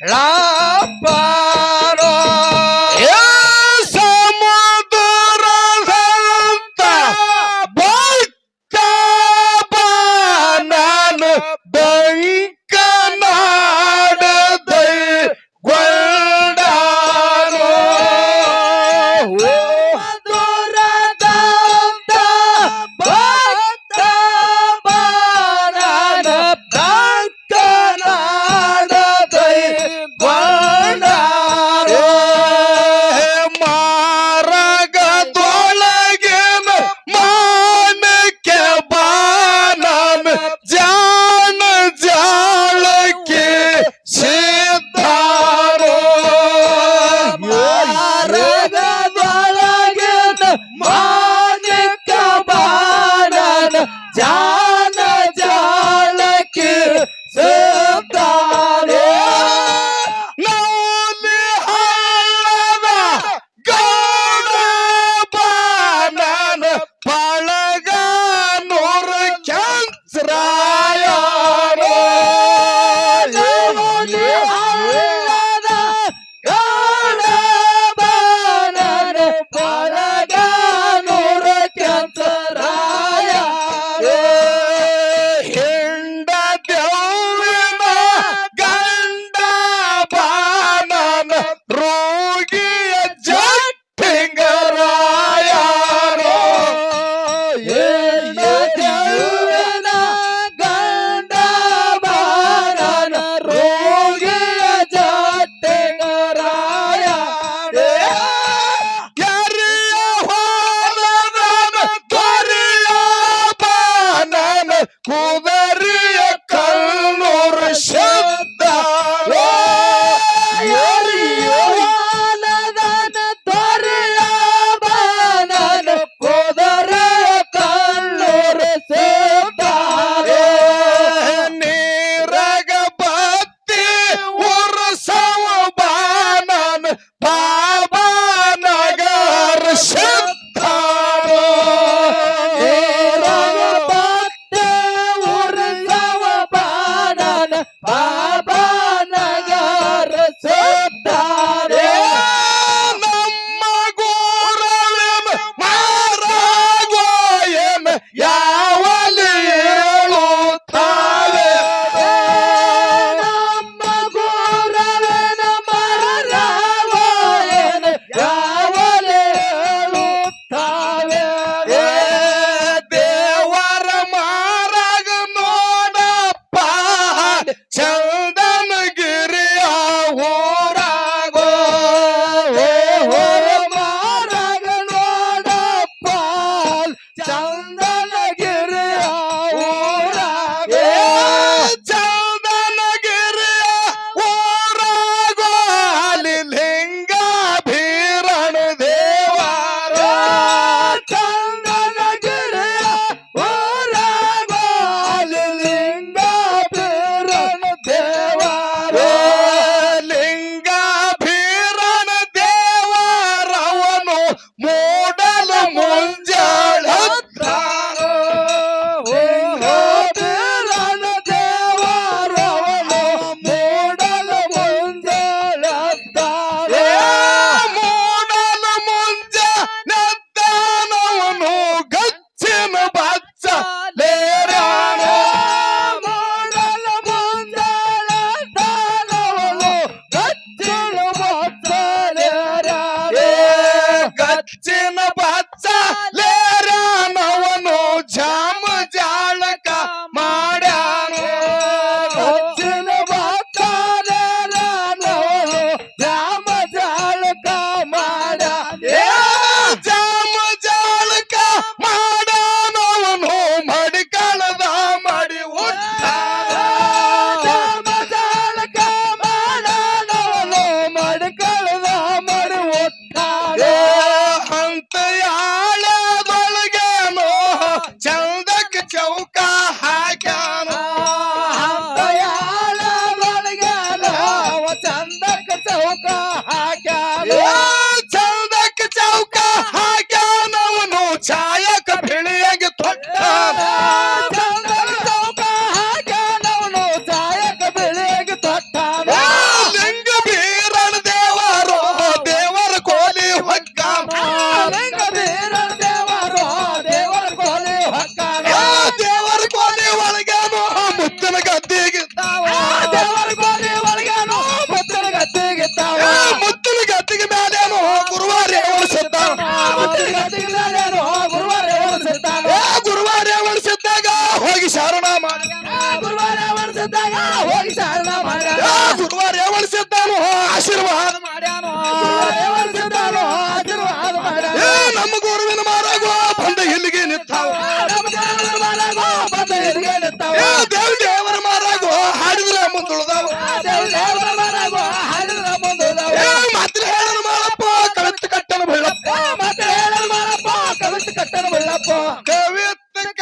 来。die. ಜೇನಬ ಹಚ್ಚ ಲೇ Boca. ಹೋಗಿ ಶಾರಣ ಮಾಡ್ಯಾನ ಗುರುವಾರ ಒಣಸಿದ್ದಾಗ ಹೋಗಿ ಶಾರಣ ಮಾಡ್ಯಾನ ಗುರುವಾರ ಆಶೀರ್ವಾದ ಮಾಡ್ಯಾನು ಆಶೀರ್ವಾದ ಮಾಡ್ಯಾನ. ನಮ್ಮ ಗುರುವಿನ ಮಾರಾಗ ಬಂದ ಇಲ್ಲಿಗೆ ನಿಂತಾವ. ದೇವ್ ದೇವರ ಮಾರಾಗ ಹಾಡಿದ್ರೆ ಮುಂದುಳಿದಾವ. ದೇವರ ಮಾರಾಗ ಹಾಡಿದ್ರೆ ಮುಂದುಳಿದಾವ. ಮಾತ್ರ ಹೇಳೋಣ ಮಾರಪ್ಪ ಕಳತ್ ಕಟ್ಟನ ಬೆಳ್ಳಪ್ಪ ಮಾತ್ರ ಹೇಳೋಣ ಮಾರಪ್ಪ ಕಳತ್ ಕಟ್ಟನ ಬೆಳ್ಳಪ್ಪ ಕವಿತ್ಕ